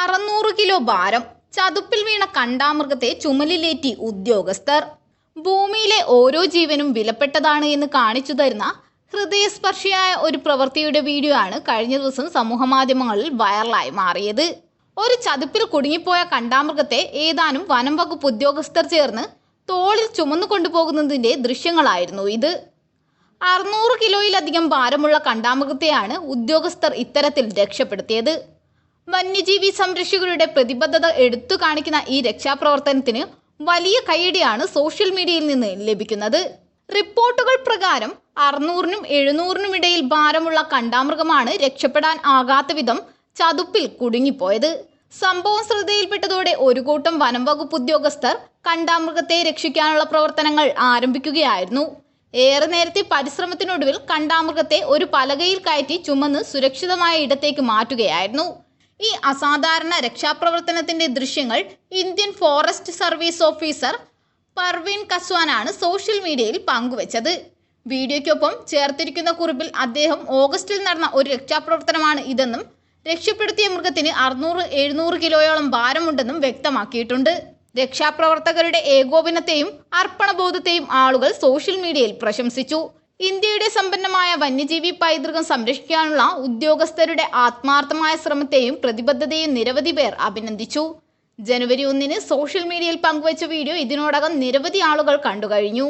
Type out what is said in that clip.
അറുന്നൂറ് കിലോ ഭാരം ചതുപ്പിൽ വീണ കണ്ടാമൃഗത്തെ ചുമലിലേറ്റി ഉദ്യോഗസ്ഥർ. ഭൂമിയിലെ ഓരോ ജീവനും വിലപ്പെട്ടതാണ് എന്ന് കാണിച്ചു തരുന്ന ഹൃദയസ്പർശിയായ ഒരു പ്രവൃത്തിയുടെ വീഡിയോ ആണ് കഴിഞ്ഞ ദിവസം സമൂഹമാധ്യമങ്ങളിൽ വൈറലായി മാറിയത്. ഒരു ചതുപ്പിൽ കുടുങ്ങിപ്പോയ കണ്ടാമൃഗത്തെ ഏതാനും വനം വകുപ്പ് ഉദ്യോഗസ്ഥർ ചേർന്ന് തോളിൽ ചുമന്നു കൊണ്ടുപോകുന്നതിന്റെ ദൃശ്യങ്ങളായിരുന്നു ഇത്. അറുന്നൂറ് കിലോയിലധികം ഭാരമുള്ള കണ്ടാമൃഗത്തെയാണ് ഉദ്യോഗസ്ഥർ ഇത്തരത്തിൽ രക്ഷപ്പെടുത്തിയത്. വന്യജീവി സംരക്ഷകരുടെ പ്രതിബദ്ധത എടുത്തു കാണിക്കുന്ന ഈ രക്ഷാപ്രവർത്തനത്തിന് വലിയ കൈയടിയാണ് സോഷ്യൽ മീഡിയയിൽ നിന്ന് ലഭിക്കുന്നത്. റിപ്പോർട്ടുകൾ പ്രകാരം അറുന്നൂറിനും എഴുന്നൂറിനും ഇടയിൽ ഭാരമുള്ള കണ്ടാമൃഗമാണ് രക്ഷപ്പെടാൻ ആകാത്ത വിധം ചതുപ്പിൽ കുടുങ്ങിപ്പോയത്. സംഭവം ശ്രദ്ധയിൽപ്പെട്ടതോടെ ഒരു കൂട്ടം വനം വകുപ്പ് ഉദ്യോഗസ്ഥർ കണ്ടാമൃഗത്തെ രക്ഷിക്കാനുള്ള പ്രവർത്തനങ്ങൾ ആരംഭിക്കുകയായിരുന്നു. ഏറെ നേരത്തെ പരിശ്രമത്തിനൊടുവിൽ കണ്ടാമൃഗത്തെ ഒരു പലകയിൽ കയറ്റി ചുമന്ന് സുരക്ഷിതമായ ഇടത്തേക്ക് മാറ്റുകയായിരുന്നു. ഈ അസാധാരണ രക്ഷാപ്രവർത്തനത്തിന്റെ ദൃശ്യങ്ങൾ Indian forest service officer Parveen കസ്വാനാണ് social മീഡിയയിൽ പങ്കുവച്ചത്. വീഡിയോയ്ക്കൊപ്പം ചേർത്തിരിക്കുന്ന കുറിപ്പിൽ അദ്ദേഹം ഓഗസ്റ്റിൽ നടന്ന ഒരു രക്ഷാപ്രവർത്തനമാണ് ഇതെന്നും രക്ഷപ്പെടുത്തിയ മൃഗത്തിന് അറുന്നൂറ് എഴുന്നൂറ് കിലോയോളം ഭാരമുണ്ടെന്നും വ്യക്തമാക്കിയിട്ടുണ്ട്. രക്ഷാപ്രവർത്തകരുടെ ഏകോപനത്തെയും അർപ്പണബോധത്തെയും ആളുകൾ സോഷ്യൽ മീഡിയയിൽ പ്രശംസിച്ചു. ഇന്ത്യയുടെ സമ്പന്നമായ വന്യജീവി പൈതൃകം സംരക്ഷിക്കാനുള്ള ഉദ്യോഗസ്ഥരുടെ ആത്മാർത്ഥമായ ശ്രമത്തെയും പ്രതിബദ്ധതയും നിരവധി പേർ അഭിനന്ദിച്ചു. ജനുവരി ഒന്നിന് സോഷ്യൽ മീഡിയയിൽ പങ്കുവച്ച വീഡിയോ ഇതിനോടകം നിരവധി ആളുകൾ കണ്ടുകഴിഞ്ഞു.